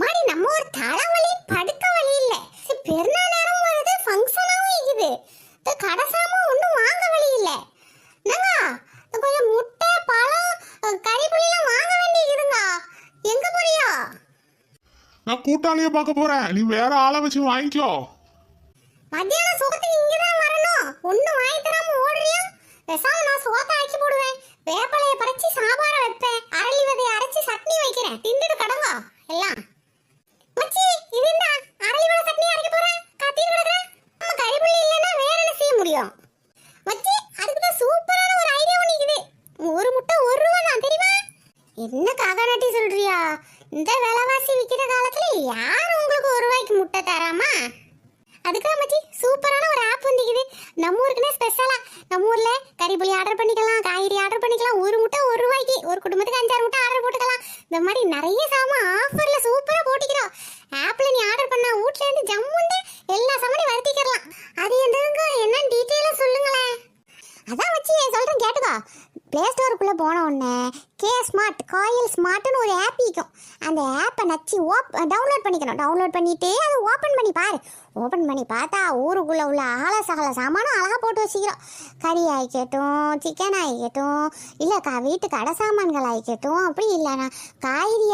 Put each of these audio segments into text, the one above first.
மாடி நம்ம ஒரு தலைவலி படுக்க வழி இல்ல. சரி, பெருநாள் நேரம் வருது ஃபங்க்ஷனாவும் இருக்குது. இந்த கடை சாமான் ஒண்ணும் வாங்க வழி இல்ல. இந்த கொஞ்சம் முட்டை பழம் கறிப்புளிலாம் வாங்க வேண்டியிருக்குதுங்க. எங்க போறியா? நான் கூட்டாளியை பார்க்க போறேன். நீ வேற ஆளை வச்சு வாங்கிக்கோ. மத்தியானம் சோத்துக்கு இங்கதான் வரணும். ஒண்ணும் வாங்கி தராம ஓடுறியா? பேசாம நான் சோத்தை ஆக்கி போடுவேன். வேப்பலைய பறிச்சு சாம்பார வைப்பேன் அரளி விதைய அரைச்சு சட்னி வைக்கிறேன் திண்டுட்டு கடங்க எல்லாம் மச்சி இது என்ன அரளி விதை சட்னி அரைக்க போறேன் கத்திட்டு கிடக்குறேன் நம்ம கறிப்புள்ளி இல்லைன்னா வேற என்ன செய்ய முடியும் மச்சி அதுக்கு தான் சூப்பரான ஒரு ஐடியா ஒன்று இருக்குது ஒரு முட்டை ஒரு ரூபா தான் தெரியுமா என்ன காக்கா நாட்டி சொல்றியா இந்த விலைவாசி விற்கிற காலத்துல யார் உங்களுக்கு ஒரு ரூபாய்க்கு முட்டை தராமா அதுக்கு மச்சி சூப்பரான ஒரு ஆப் வந்துக்குது நம்ம ஊருக்குனே ஸ்பெஷலா கறி புளி ஆர்டர் பண்ணிக்கலாம் காய்கறி ஆர்டர் பண்ணிக்கலாம் ஒரு முட்டை ஒரு ரூபாய்க்கு ஒரு குடும்பத்துக்கு அஞ்சாறு முட்டை ஆர்டர் போட்டுக்கலாம். இந்த மாதிரி நிறைய சாமான் ஆஃபரில் சூப்பராக போட்டிக்கிறோம். ஆப்ல நீ ஆர்டர் பண்ணா வீட்ல இருந்து ஜம்முண்டு எல்லா சாமானையும் வருத்திக்கிறலாம். அது என்னங்க? என்ன டீட்டெயிலாக சொல்லுங்களேன். அதான் வச்சு சொல்கிறேன் கேட்டுக்கோ. ப்ளே ஸ்டோருக்குள்ளே போன உடனே கே ஸ்மார்ட் காயில் ஸ்மார்ட்னு ஒரு ஆப் இருக்கும். அந்த ஆப்பை நச்சு ஓப் டவுன்லோட் பண்ணிக்கணும். டவுன்லோட் பண்ணிவிட்டு அதை ஓப்பன் பண்ணி பாரு. ஓப்பன் பண்ணி பார்த்தா ஊருக்குள்ளே உள்ள ஆள சகல சாமானும் அழகாக போட்டு வச்சுக்கிறோம். கறி ஆகிக்கட்டும் சிக்கன் ஆகிக்கட்டும் இல்லை வீட்டு கடை சாமான்கள் ஆகிக்கட்டும் அப்படி இல்லைனா காய்கறி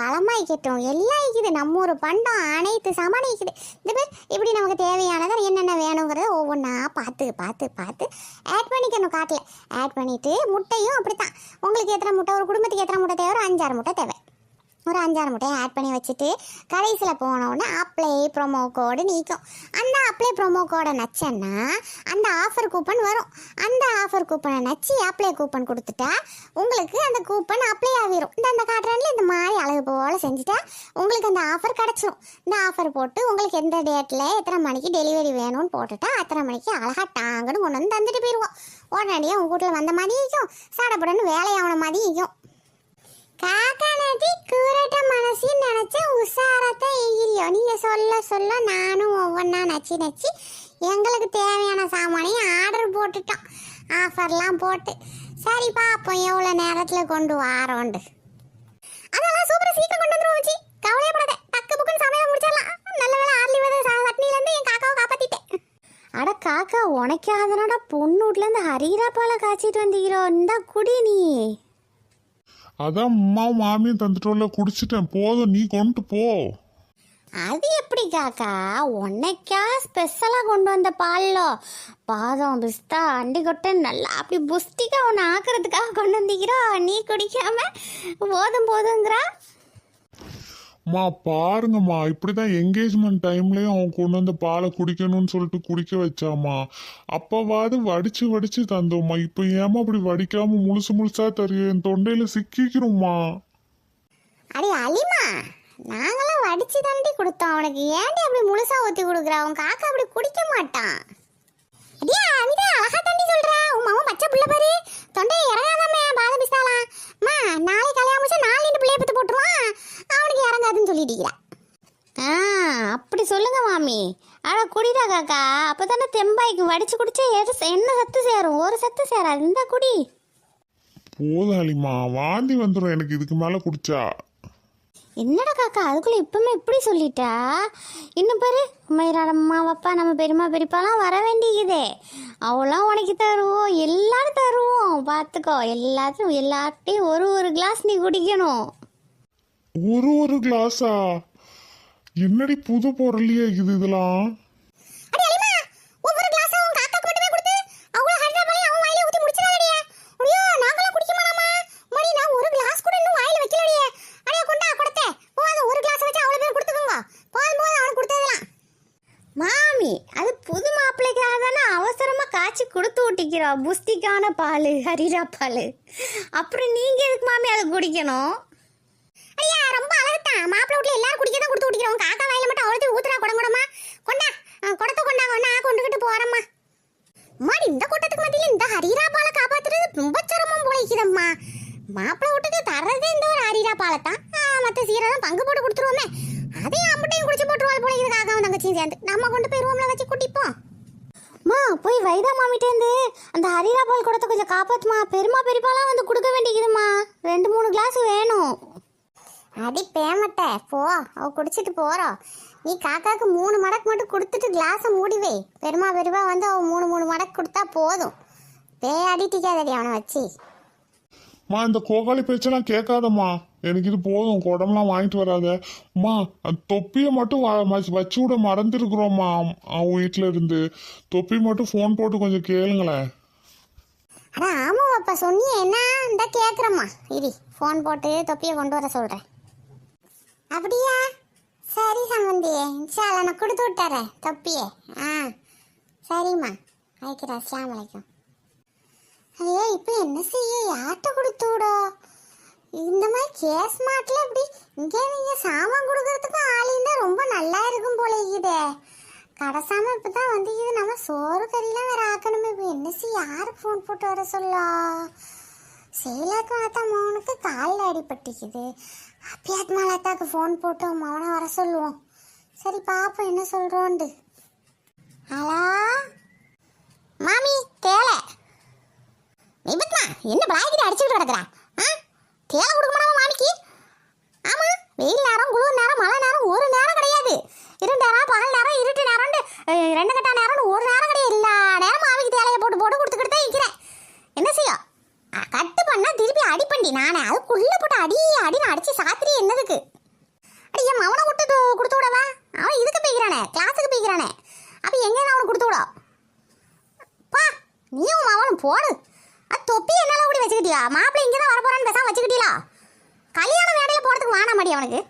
பழமாக இருக்கட்டும் எல்லாம் இருக்குது. நம்ம ஒரு பண்டம் அனைத்து சாமானும் இருக்குது. இந்த பேர் இப்படி நமக்கு தேவையானதை என்னென்ன வேணுங்கிறத ஒவ்வொன்றா பார்த்து பார்த்து பார்த்து ஆட் பண்ணிக்கணும் காட்டில். ஆட் பண்ணிவிட்டு முட்டையும் அப்படி தான் உங்களுக்கு எத்தனை முட்டை ஒரு குடும்பத்துக்கு எத்தனை முட்டை தேவை ஒரு அஞ்சாறு முட்டை தேவை. ஒரு அஞ்சாறு முட்டையை ஆட் பண்ணி வச்சுட்டு கடைசியில் போனோடனே அப்ளை ப்ரோமோ கோடு நீக்கும். அந்த அப்ளை ப்ரொமோ கோடை நச்சேன்னா அந்த ஆஃபர் கூப்பன் வரும். அந்த ஆஃபர் கூப்பனை நச்சு அப்ளை கூப்பன் கொடுத்துட்டா உங்களுக்கு அந்த கூப்பன் அப்ளை ஆகிரும். இந்த அந்த காட்டுறான்ல இந்த மாதிரி அழகு போல் செஞ்சுட்டா உங்களுக்கு அந்த ஆஃபர் கிடச்சிரும். இந்த ஆஃபர் போட்டு உங்களுக்கு எந்த டேட்டில் எத்தனை மணிக்கு டெலிவரி வேணும்னு போட்டுட்டா அத்தனை மணிக்கு அழகாக டாங்கன்னு கொண்டு வந்து தந்துட்டு போயிடுவோம் உடனடியாக உங்கள் வீட்டில் வந்த மாதிரியும் இருக்கும் சாடப்படன்னு வேலையாகன மாதிரியும் காக்கா நதி கூரட்ட மனசின்னு நினச்ச உஷாரத்தை எகிரியோ நீங்கள் சொல்ல சொல்ல நானும் ஒவ்வொன்றா நச்சு நச்சு எங்களுக்கு தேவையான சாமானையும் ஆர்டர் போட்டுட்டோம். ஆஃபர்லாம் போட்டு. சரி பாப்போம். எவ்வளோ நேரத்தில் கொண்டு வாரோண்டு? அதெல்லாம் சூப்பர் சீக்கிரம் கொண்டு வந்துருவோம் வச்சு கவலையப்படாத. டக்கு புக்குன்னு சமையல் முடிச்சிடலாம். நல்ல வேலை ஆர்லி வந்து சட்னிலேருந்து என் காக்காவை காப்பாற்றிட்டேன் அட காக்கா உனக்காதனடா பொண்ணு வீட்லேருந்து ஹரீரா பாலை காய்ச்சிட்டு வந்தீரோ இந்தா குடி நீ. அதான் அம்மாவும் மாமியும் தந்துட்டோம்ல குடிச்சிட்டேன். போதும் நீ கொண்டு போ. அது எப்படி காக்கா? உன்னைக்கா ஸ்பெஷலாக கொண்டு வந்த பால்ல. பாதம் பிஸ்தா அண்டி கொட்டை நல்லா அப்படி புஸ்டிக்காக உன்னை ஆக்கிறதுக்காக கொண்டு வந்திக்கிறோம் நீ குடிக்காம போதும் போதுங்கிறா அம்மா பாருங்கம்மா இப்படிதான் என்கேஜ்மெண்ட் டைம்லயும் அவன் கொண்டு வந்து பாலை குடிக்கணும்னு சொல்லிட்டு குடிக்க வச்சாமா அப்பவாது வடிச்சு வடிச்சு தந்தோம்மா. இப்போ ஏமா அப்படி வடிக்காம முழுசு முழுசா தரிய என் தொண்டையில சிக்கிக்கிறோம்மா அடி அலிமா நாங்களாம் வடிச்சு தாண்டி கொடுத்தோம். அவனுக்கு ஏன்டி அப்படி முழுசா ஊத்தி கொடுக்குற? அவன் காக்கா அப்படி குடிக்க மாட்டான். அடியா அனிதா அழகா தண்ணி சொல்ற. உன் மாமா பச்சை புள்ள பாரு. தொண்டையை இறங்காதாமே பாத பிஸ்தாலாம் அம்மா நாளை கல்யாணம் முடிச்சா நாலு பிள்ளைய பத்து போட்டுருவான். அவனுக்கு இறங்காதுன்னு சொல்லிட்டீங்களா? ஆ அப்படி சொல்லுங்க மாமி. அட குடிடா காக்கா அப்பதானே தெம்பாய்க்கு வடிச்சு குடிச்சா எது என்ன சத்து சேரும்? ஒரு சத்து சேராது. இந்த குடி. போதும் அலிமா வாந்தி வந்துடும் எனக்கு இதுக்கு மேல குடிச்சா. என்னடா காக்கா அதுக்குள்ள இப்பவுமே இப்படி சொல்லிட்டா? இன்னும் பாரு மயிராட அம்மா அப்பா நம்ம பெரியம்மா பெரியப்பாலாம் வர வேண்டியதே. அவளாம் உனக்கு தருவோம் எல்லாரும் தருவோம். பார்த்துக்கோ எல்லாத்தையும் எல்லார்ட்டையும் ஒரு ஒரு கிளாஸ் நீ குடிக்கணும். ஒரு ஒரு கிளாஸா என்னடி புது பொருளியே இது இதெல்லாம்? ஒவ்வொரு கொடுத்து பண்ணி நான் ஒரு கிளாஸ் கூட இன்னும் ஒரு கிளாஸ் அவனுக்கு மாமி அது புது மாப்பிள்ளைக்காக தானே காய்ச்சி கொடுத்து விட்டிக்கிறோம் புஸ்திக்கான பால் ஹரிரா பால். அப்புறம் நீங்க எதுக்கு மாமி அதை குடிக்கணும்? மாப்பிள்ள வீட்டுல எல்லாரும் குடிக்க தான் கொடுத்து குடிக்கிறோம் காக்கா வாயில மட்டும் அவ்வளோ ஊத்துறா குடங்குடமா கொண்டா. குடத்தை கொண்டாங்க ஒன்னா கொண்டுகிட்டு போறம்மா. மாடி இந்த கூட்டத்துக்கு மத்தியில இந்த ஹரிரா பாலை காப்பாத்துறது ரொம்ப சிரமம் போலிக்குதம்மா மாப்பிள்ள வீட்டுக்கு தர்றதே இந்த ஒரு ஹரிரா பாலை தான் மற்ற சீரெல்லாம் பங்கு போட்டு கொடுத்துருவோமே. அதையும் அம்பட்டையும் குடிச்சு போட்டுருவாள் போல இது காக்காவும் தங்கச்சியும் சேர்ந்து. நம்ம கொண்டு போய் ரூம்ல வச்சு குட்டிப்போம் மா போய் வைதா மாமிட்டேந்து அந்த ஹரிரா பால் குடத்தை கொஞ்சம் காப்பாத்துமா. பெருமா பெரியப்பாலாம் வந்து கொடுக்க வேண்டியதுமா. ரெண்டு மூணு கிளாஸ் வேணும். அடி பேமட்ட. போ அவ குடிச்சிட்டு போறோம் நீ காக்காக்கு மூணு மடக்கு மட்டும் கொடுத்துட்டு கிளாஸை மூடி வை. பெருமா பெருமா வந்து அவ மூணு மூணு மடக்கு கொடுத்தா போதும். பே அடிட்டிக்காதடி அவனை வச்சு. மா இந்த கோகாளி பேச்செல்லாம் கேட்காதம்மா. எனக்கு இது போதும். குடம்லாம் வாங்கிட்டு வராத. அம்மா தொப்பியை மட்டும் வச்சு- விட மறந்துருக்குறோம்மா அவன் வீட்டில் இருந்து. தொப்பி மட்டும் ஃபோன் போட்டு கொஞ்சம் கேளுங்களேன். அட ஆமா அப்பா சொன்னியே என்ன? இந்த கேக்குறம்மா. இரி ஃபோன் போட்டு தொப்பியை கொண்டு வர சொல்றேன். அப்படியா? சரி சம்பந்தியே இன்ஷால்லா நான் கொடுத்து விட்டாரேன் தொப்பியே. ஆ சரிம்மா. வைக்கிறேன் அஸ்லாம் வலைக்கும் ஐயோ இப்போ என்ன செய்ய? யார்கிட்ட கொடுத்து விடோ? இந்த மாதிரி கேஸ் மாட்டில் இப்படி இங்கே நீங்கள் சாமான் கொடுக்கறதுக்கு ஆள் இருந்தால் ரொம்ப நல்லா இருக்கும் போல இருக்குதே. கடைசாம இப்போ தான் வந்து இது நம்ம சோறு கறிலாம் வேறு ஆக்கணுமே. இப்போ என்ன செய்ய? யாருக்கு ஃபோன் போட்டு வர சொல்லா? செயலாக்கு மாத்தா மௌனுக்கு காலில் அடிபட்டிக்குது அப்பியாத் மாலாத்தாக்கு ஃபோன் போட்டு மவனை வர சொல்லுவோம் சரி பாப்போம் என்ன சொல்கிறோண்டு ஹலோ? மாமி தேலை. விபத்மா என்ன பிளாய்கிட்ட அடிச்சுட்டு கிடக்குறா? ஆ? தேலை கொடுக்க மாட்டாமா மாமிக்கு? ஆமாம் வெயில் நேரம் குளிர் நேரம் மழை நேரம் ஒரு நேரம் கிடையாது. இருண்டு நேரம் பகல் நேரம் இருட்டு நேரம்னு ரெண்டு கட்ட நேரம்னு ஒரு நேரம் கிடையாது. எல்லா நேரம் மாமிக்கு தேலையை போட்டு போட்டு கொடுத்துக்கிட்டு தான் இருக்கிறேன். என்ன செய்யும்? கட்டு பண்ணால் திருப்பி அடிப்பண்டி நானே. அதுக்குள்ளே போட்டு அடி அடின்னு அடிச்சு சாத்திரி என்னதுக்கு அடி என் மவனை விட்டு கொடுத்து விடவா அவன் இதுக்கு போய்க்கிறானே கிளாஸுக்கு போய்க்கிறானே அப்ப எங்க அவனுக்கு கொடுத்து விடும் பா நீயும் மாவனும் போடு. அது தொப்பி என்னால அப்படி வச்சுக்கிட்டியா? மாப்பிள்ளை இங்கே தான் வரப்போறான்னு பேசாமல் வச்சுக்கிட்டீங்களா கல்யாண வேலையில போகிறதுக்கு வானா மாடி அவனுக்கு?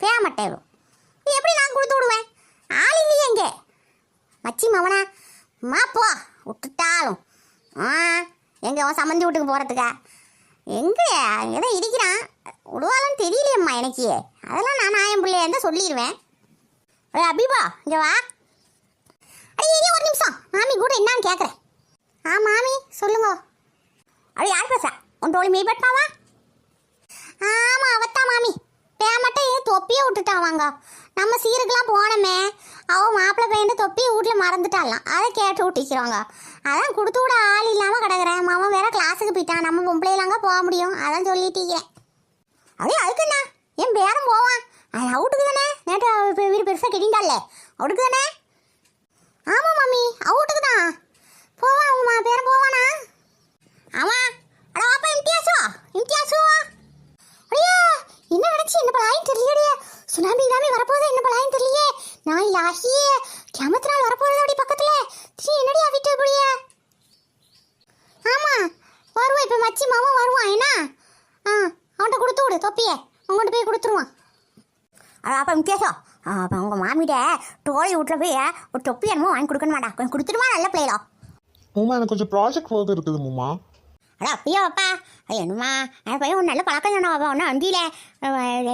பேமட்டேரும் எப்படி நான் கொடுத்து விடுவேன்? ஆள் இல்லையே எங்கே மச்சி மவனா மா போ. விட்டுட்டாலும். ஆ எங்கே அவன் சம்மந்தி வீட்டுக்கு போகிறதுக்கா எங்கே ஏதோ இருக்கிறான் விடுவாலும் தெரியலையம்மா எனக்கு. அதெல்லாம் நான் நாயம் பிள்ளைய இருந்தால் சொல்லிடுவேன் அபிபா இங்கே வா. அடி ஒரு நிமிஷம். மாமி கூட என்னான்னு கேட்குறேன் ஆ மாமி சொல்லுங்க. அடி யார் பேசுறா உன் தோழி மெய்பட்டாவா ஆமாம் அவத்தா அவத்தான் மாமி பேமட்டும் ஏன் தொப்பியை விட்டுட்டாவாங்க நம்ம சீருக்கெலாம் போனோமே அவள் மாப்பிள்ளை பையன் தொப்பியை வீட்டில் மறந்துட்டாலாம் அதை கேட்டு விட்டிக்கிறோங்க அதான் கொடுத்து விட ஆள் இல்லாமல் கிடக்குறேன். மாமா வேற கிளாஸுக்கு போயிட்டான். நம்ம பொம்பளையிலாங்க போக முடியும். அதான் சொல்லிட்டீங்க. அதுக்கு என்ன? என் பேரும் போவான். அது அவுட்டுக்கு தானே? நேற்று வீடு பெருசாக கெட்டிண்டாலே அவுட்டுக்கு தானே ஆமாம் மாமி அவுட்டுக்கு தான் போவான் உங்க மா பேரன் போவானா ஆமா அட வாப்பா இம்தியாசோ இம்தியாசோ ஐயா என்ன நடந்துச்சு என்ன பலாயும் தெரியலையே சுனாமி கிராமி வரப்போகுது என்ன பலாயும் தெரியலையே நான் லாகியே கிராமத்து நாள் வரப்போகுது அப்படி பக்கத்துல சரி என்னடி விட்டு இப்படியே ஆமா வருவான் இப்ப மச்சி மாமா வருவான் என்ன ஆ அவன்கிட்ட கொடுத்து விடு தொப்பிய அவங்கள்ட்ட போய் கொடுத்துருவான் அட அப்பா வித்தியாசம் அப்போ உங்கள் மாமிட்ட டோலி வீட்டில் போய் ஒரு தொப்பி என்னமோ வாங்கி கொடுக்கணும் மாட்டா கொஞ்சம் கொடுத்துருமா நல்ல பிள்ளைகளோ? உமா எனக்கு கொஞ்சம் ப்ராஜெக்ட் ஒர்க் இருக்குது மும்மா அட அப்படியா அப்பா என்னம்மா? என் பையன் ஒரு நல்ல பழக்கம் சொன்னா அப்பா ஒன்றும் வண்டியில்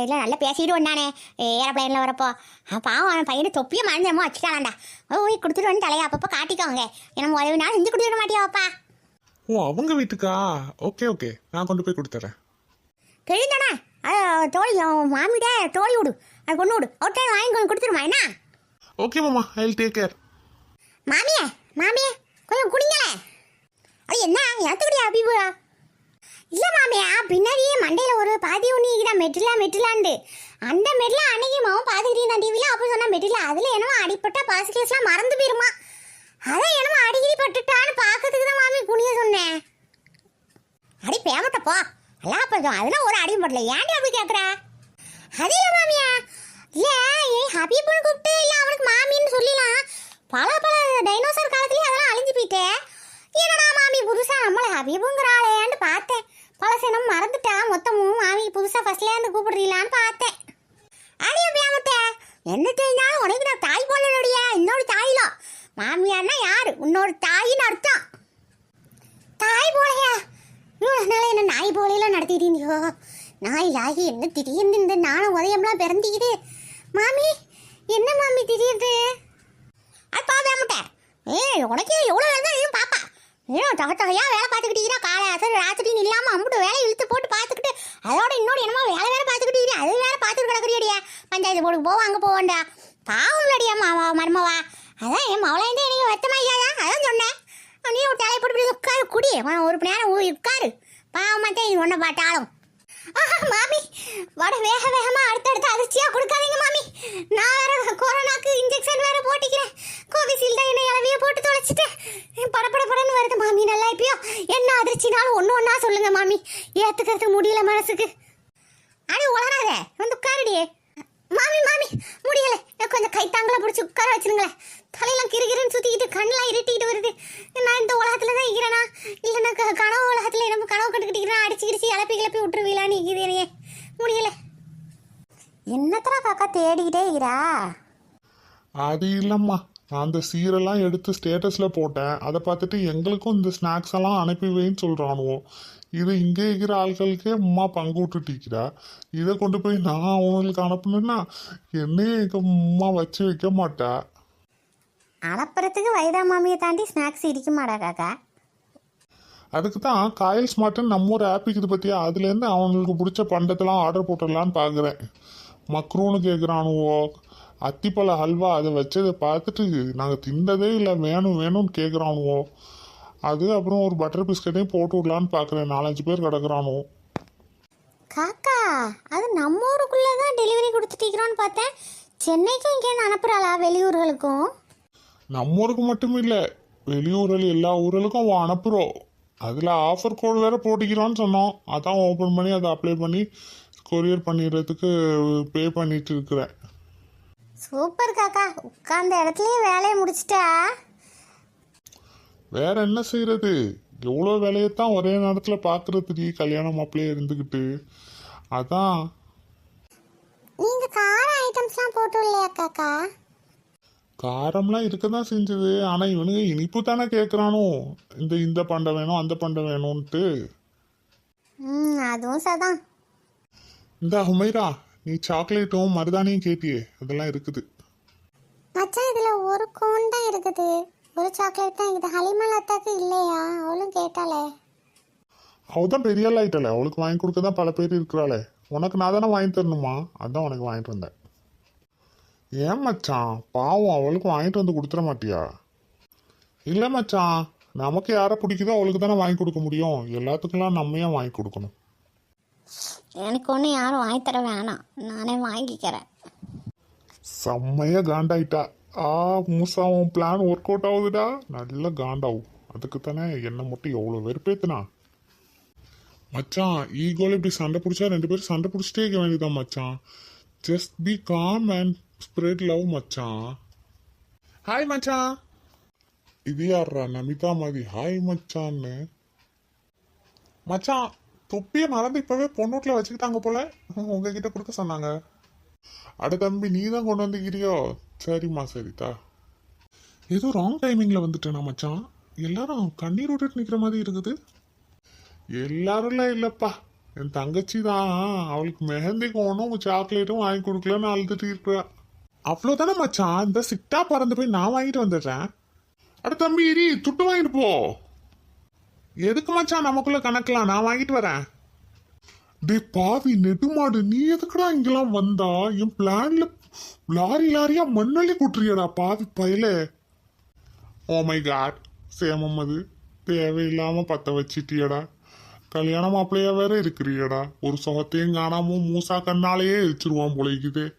இல்லை நல்லா பேசிட்டு வந்தானே. ஏரோப்ளைனில் வரப்போ. பாவம் அவன் பையனை தொப்பியை மறந்துமோ வச்சுட்டான்டா போய் கொடுத்துட்டு வந்து தலையை அப்பப்போ காட்டிக்கோங்க. எனக்கு உதவி நாள் செஞ்சு கொடுத்துட மாட்டியாப்பா ஓ அவங்க வீட்டுக்கா? Okay okay. நான் கொண்டு போய் கொடுத்துறேன். தெரியுதானே அது தோழி மாமிட்ட தோழி விடு. அது கொண்டு விடு. அவர்கிட்ட வாங்கி கொடுத்துருமா என்ன? ஓகே மாமா ஐ டேக் கேர் மாமியே மாமியே கொஞ்சம் குடிங்களேன் அது என்ன? ஏத்துக்கிறியா அபிபுரா இல்ல மாமியா பின்னாடியே மண்டையில ஒரு பாதி ஒண்ணு இருக்குதா? மெட்டிலா மெட்டிலாண்டு அந்த மெட்டில அன்னைக்கு மாவும் பாத்துக்கிட்டே டிவில அப்போ சொன்ன மெட்டில அதுல என்னமோ அடிப்பட்டா பாசிக்கல்ஸ்லாம் மறந்து போயிருமா? அதான் என்னமோ அடிக்கடி பட்டுட்டான்னு பாக்கிறதுக்கு தான் மாமி குனிய சொன்னேன் அடி பேமட்ட போ. எல்லாம் கொஞ்சம் அதெல்லாம் ஒரு அடியும் படல. ஏன்டி அப்படி கேக்குற? அது இல்ல மாமியா. இல்ல ஏய் ஹபீப்னு பல பல டைனோசர் காலத்துலயே அதெல்லாம் அழிஞ்சு போயிட்டே. என்னடா மாமி புதுசாக நம்மள ஹபீபுங்கிறாளேன்னு பார்த்தேன். பழசனம் மறந்துட்டா மொத்தமும் மாமி புதுசாக ஃபஸ்ட்லேருந்து கூப்பிடுறீங்களான்னு பார்த்தேன். அடிய பேமட்ட என்ன தெரிஞ்சாலும் உனக்கு நான் தாய் போலனுடைய இன்னொரு தாயிலோ. மாமியார்னா யாரு? இன்னொரு தாயின்னு அர்த்தம். தாய் போலையா? இவ்வளோ நாள் என்ன நாய் போலையெல்லாம் நடத்திட்டீங்களோ நாய் ஆகி என்ன திடீர்னு இந்த நானும் உதயம்லாம் பிறந்திக்குது. மாமி என்ன மாமி திடீர்னு? அது பாப்பா முட்டேன் ஏய் உனக்கு எவ்வளோ வேலை தான் பாப்பா. ஏன் தகத்தகையா வேலை பார்த்துக்கிட்டீங்கன்னா காலை அசர் ராத்திரின்னு இல்லாமல் அம்புட்டு வேலை இழுத்து போட்டு பார்த்துக்கிட்டு அதோட இன்னொரு என்னமோ வேலை வேலை பார்த்துக்கிட்டீங்க அது வேலை பார்த்துட்டு கிடக்குறியடியா? பஞ்சாயத்து போர்டுக்கு போவோம் அங்கே போவாண்டா. பாவம் இல்லடியா மாவா மருமவா. அதான் என் மவளையும் எனக்கு வெத்தமாய்யாதா அதான் சொன்னேன். நீ ஒரு தலையை போட்டு இப்படி உட்காரு குடி. உன் ஒரு மணி நேரம் உட்காரு. பாவமாட்டே இது ஒன்றை பார்த்தாலும். ஆஹா, மாமி. வட வேக வேகமாக அடுத்தடுத்து அதிர்ச்சியாக கொடுக்காதீங்க மாமி. நான் வேற கொரோனாக்கு இன்ஜெக்ஷன் விசில் தான் என்ன இளவிய போட்டு தொலைச்சிட்டு. படபட வருது மாமி நல்லா இப்பயோ என்ன அதிர்ச்சினாலும் ஒன்று ஒன்றா சொல்லுங்க மாமி. ஏற்றுக்கிறது முடியல மனசுக்கு. அடி உளராத வந்து உட்காருடியே மாமி மாமி முடியல. எனக்கு கொஞ்சம் கைத்தாங்கள பிடிச்சி உட்கார வச்சுருங்களேன். தலையெல்லாம் கிருகிருன்னு சுத்திக்கிட்டு கண்ணெலாம் இருட்டிக்கிட்டு வருது. நான் இந்த உலகத்துல தான் இருக்கிறேனா? இல்லைன்னா க- கனவு உலகத்தில் நம்ம கனவு கண்டுக்கிட்டு அடிச்சு கிடிச்சு இழப்பி கிளப்பி விட்டுருவீங்களான்னு இருக்கிறேனே முடியல. என்னத்தரா காக்கா தேடிக்கிட்டே இருக்கிறா அது இல்லைம்மா. நான் அந்த சீரெல்லாம் எடுத்து ஸ்டேட்டஸில் போட்டேன். அதை பார்த்துட்டு எங்களுக்கும் இந்த ஸ்நாக்ஸ் எல்லாம் அனுப்பி வைன்னு சொல்கிறானுவோ இது இங்கே இருக்கிற ஆட்களுக்கே அம்மா பங்கு விட்டுட்டிக்கிறா இதை கொண்டு போய் நான் அவங்களுக்கு அனுப்பணுன்னா என்னையே எங்கள் அம்மா வச்சு வைக்க மாட்டா. அலப்புறத்துக்கு வைதா மாமியை தாண்டி ஸ்நாக்ஸ் இடிக்குமாடா காக்கா? அதுக்கு தான் காயல் ஸ்மார்ட்னு நம்ம ஒரு ஆப் இருக்குது பற்றியா அதுலேருந்து அவங்களுக்கு பிடிச்ச பண்டத்தெல்லாம் ஆர்டர் போட்டுடலான்னு பார்க்குறேன். மக்ரூன்னு கேட்குறானுவோ அத்திப்பழ ஹல்வா அதை வச்சதை பார்த்துட்டு நாங்கள் தின்னதே இல்லை வேணும் வேணும்னு கேட்குறானுவோ அது அப்புறம் ஒரு பட்டர் பிஸ்கட்டையும் போட்டு விடலான்னு பார்க்குறேன் நாலஞ்சு பேர் கிடக்குறானோ காக்கா அது நம்ம ஊருக்குள்ளே தான் டெலிவரி கொடுத்துட்டீங்கிறோன்னு பார்த்தேன். சென்னைக்கும் இங்கேருந்து அனுப்புகிறாளா வெளியூர்களுக்கும்? நம்ம ஊருக்கு மட்டும் இல்லை வெளியூரில் எல்லா ஊர்களுக்கும் அவன் அனுப்புகிறோம் அதில் ஆஃபர் கோட் வேற போட்டிக்கிறான்னு சொன்னோம். அதான் ஓப்பன் பண்ணி அதை அப்ளை பண்ணி கொரியர் பண்ணிடுறதுக்கு பே பண்ணிட்டு இருக்கிறேன். சூப்பர் காக்கா. உட்கார்ந்த இடத்துலயே வேலையை முடிச்சிட்டா? வேற என்ன செய்யறது எவ்வளோ வேலையைத்தான் ஒரே நேரத்தில் பார்க்கறதுக்கு கல்யாணம் மாப்பிள்ளையே இருந்துக்கிட்டு அதான். நீங்க கார ஐட்டம்ஸ்லாம் போட்டு இல்லையா காக்கா? காரம்லாம் இருக்க தான் செஞ்சது. ஆனால் இவனுங்க இனிப்பு தானே கேட்குறானோ இந்த இந்த பண்டை வேணும் அந்த பண்டை வேணும்ன்ட்டு. ம் அதுவும் சதான் இந்த ஹுமைரா. நீ சாக்லேட்டும் மருதானியும் கேட்டியே. அதெல்லாம் இருக்குது. மச்சான் இதுல ஒரு கோன் தான் இருக்குது. ஒரு சாக்லேட் தான் இருக்குது. ஹலிமா லத்தாக்கு இல்லையா? அவளும் கேட்டாளே. அவள் தான் பெரிய ஆள் ஆயிட்டல அவளுக்கு வாங்கி கொடுக்க தான் பல பேர் இருக்கிறாளே. உனக்கு நான் தானே வாங்கி தரணுமா? அதான் உனக்கு வாங்கிட்டு வந்தேன். ஏன் மச்சான்? பாவம் அவளுக்கு வாங்கிட்டு வந்து கொடுத்துட மாட்டியா? இல்லை மச்சான் நமக்கு யாரை பிடிக்குதோ அவளுக்கு தானே வாங்கி கொடுக்க முடியும். எல்லாத்துக்கெல்லாம் நம்ம ஏன் வாங்கி கொடுக்கணும். எனக்கு ஒன்று யாரும் வாங்கி தர வேணாம். நானே வாங்கிக்கிறேன். செம்மையா காண்டாயிட்டா. ஆ மூசாவும் பிளான் ஒர்க் அவுட் ஆகுதுடா. நல்ல காண்டாவும். அதுக்கு தானே என்னை மட்டும் எவ்வளோ வெறுப்பேத்துனா மச்சான் ஈகோல இப்படி சண்டை பிடிச்சா ரெண்டு பேரும் சண்டை பிடிச்சிட்டே இருக்க வேண்டியதான் மச்சான். Just be calm and spread love மச்சான். ஹாய் மச்சான். இது யார்ரா நமிதா மாதிரி. ஹாய் மச்சான்னு. மச்சான் தொப்பியை மறந்து இப்பவே பொண்ணூட்டில் வச்சுக்கிட்டாங்க போல. உங்ககிட்ட கொடுக்க சொன்னாங்க. அட தம்பி நீ தான் கொண்டு வந்துக்கிறியோ சரிம்மா சரிதா. ஏதோ ராங் டைமிங்கில் வந்துட்டேன் மச்சான்? எல்லாரும் கண்ணீர் விட்டுட்டு நிற்கிற மாதிரி இருக்குது. எல்லாரும்லாம் இல்லைப்பா. என் தங்கச்சி தான் அவளுக்கு மெஹந்தி ஒன்றும் சாக்லேட்டும் வாங்கி கொடுக்கலன்னு அழுதுட்டு இருக்கிறா அவ்வளோதானே மச்சான்? இந்த சிட்டா பறந்து போய் நான் வாங்கிட்டு வந்துடுறேன். அட தம்பி இரி துட்டு வாங்கிட்டு போ. எதுக்கு மச்சான் நமக்குள்ள கணக்கலாம் நான் வாங்கிட்டு வரேன். டே பாவி நெடுமாடு நீ எதுக்குடா இங்கெல்லாம் வந்தா? என் பிளான்ல லாரி லாரியா மண்ணள்ளி கூட்டுறியடா பாவி பயல. ஓ மை காட் சேமம் அது. தேவையில்லாம பத்த வச்சிட்டியடா. கல்யாண மாப்பிள்ளையா வேற இருக்கிறியடா. ஒரு சுகத்தையும் காணாம மூசா கண்ணாலேயே எரிச்சிருவான் பொழைக்குது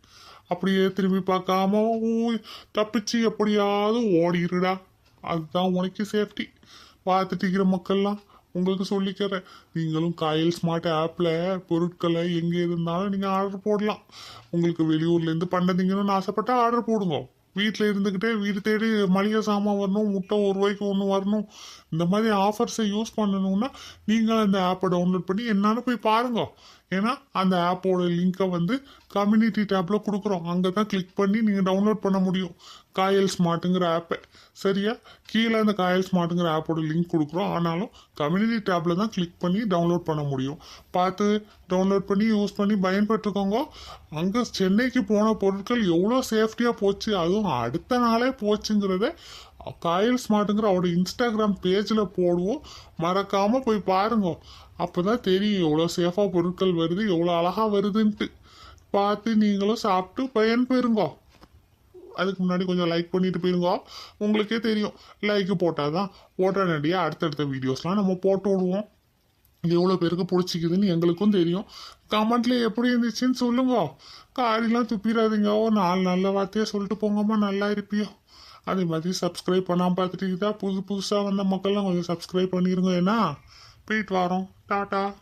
அப்படியே திரும்பி பார்க்காம ஊ, தப்பிச்சு எப்படியாவது ஓடிடுடா அதுதான் உனக்கு சேஃப்டி பார்த்துட்டு மக்கள்லாம் உங்களுக்கு சொல்லிக்கிறேன். நீங்களும் காயல் ஸ்மார்ட் ஆப்பில் பொருட்களை எங்கே இருந்தாலும் நீங்கள் ஆர்டர் போடலாம். உங்களுக்கு வெளியூர்லேருந்து பண்ணதீங்கன்னு ஆசைப்பட்டா ஆர்டர் போடுங்க. வீட்டில் இருந்துக்கிட்டே வீடு தேடி மளிகை சாமான் வரணும் முட்டை ஒரு ரூபாய்க்கு ஒன்று வரணும். இந்த மாதிரி ஆஃபர்ஸை யூஸ் பண்ணணும்னா நீங்கள் அந்த ஆப்பை டவுன்லோட் பண்ணி என்னன்னு போய் பாருங்க. ஏன்னா அந்த ஆப்போட லிங்கை வந்து கம்யூனிட்டி டேப்பில் கொடுக்குறோம். அங்கே தான் கிளிக் பண்ணி நீங்கள் டவுன்லோட் பண்ண முடியும். காயல் ஸ்மார்ட்டுங்கிற ஆப்பை சரியா? கீழே அந்த காயல் ஸ்மார்ட்டுங்கிற ஆப்போட லிங்க் கொடுக்குறோம். ஆனாலும் கம்யூனிட்டி டேப்பில் தான் கிளிக் பண்ணி டவுன்லோட் பண்ண முடியும். பார்த்து டவுன்லோட் பண்ணி யூஸ் பண்ணி பயன்பெற்றுக்கோங்க. அங்கே சென்னைக்கு போன பொருட்கள் எவ்வளோ சேஃப்டியாக போச்சு அதுவும் அடுத்த நாளே போச்சுங்கிறத காயல் ஸ்மார்ட்டுங்கிற அவரோட இன்ஸ்டாகிராம் பேஜில் போடுவோம். மறக்காமல் போய் பாருங்க. அப்போ தான் தெரியும் எவ்வளோ சேஃபாக பொருட்கள் வருது எவ்வளோ அழகாக வருதுன்ட்டு. பார்த்து நீங்களும் சாப்பிட்டு பயன் பெறுங்க. அதுக்கு முன்னாடி கொஞ்சம் லைக் பண்ணிட்டு போயிருங்க. உங்களுக்கே தெரியும். லைக் போட்டால் தான் உடனடியாக அடுத்தடுத்த வீடியோஸ்லாம் நம்ம போட்டு விடுவோம். எவ்வளோ பேருக்கு பிடிச்சிக்குதுன்னு எங்களுக்கும் தெரியும். கமெண்ட்ல எப்படி இருந்துச்சுன்னு சொல்லுங்க. காரிலாம் துப்பிடாதீங்க. ஓ நாலு நல்ல வார்த்தையாக சொல்லிட்டு போங்கம்மா. நல்லா இருப்பியோ. அதே மாதிரி சப்ஸ்கிரைப் பண்ணாமல் பார்த்துட்டு புது புதுசாக வந்த மக்கள்லாம் கொஞ்சம் சப்ஸ்கிரைப் பண்ணிருங்க. ஏன்னா போயிட்டு வரோம். டாட்டா.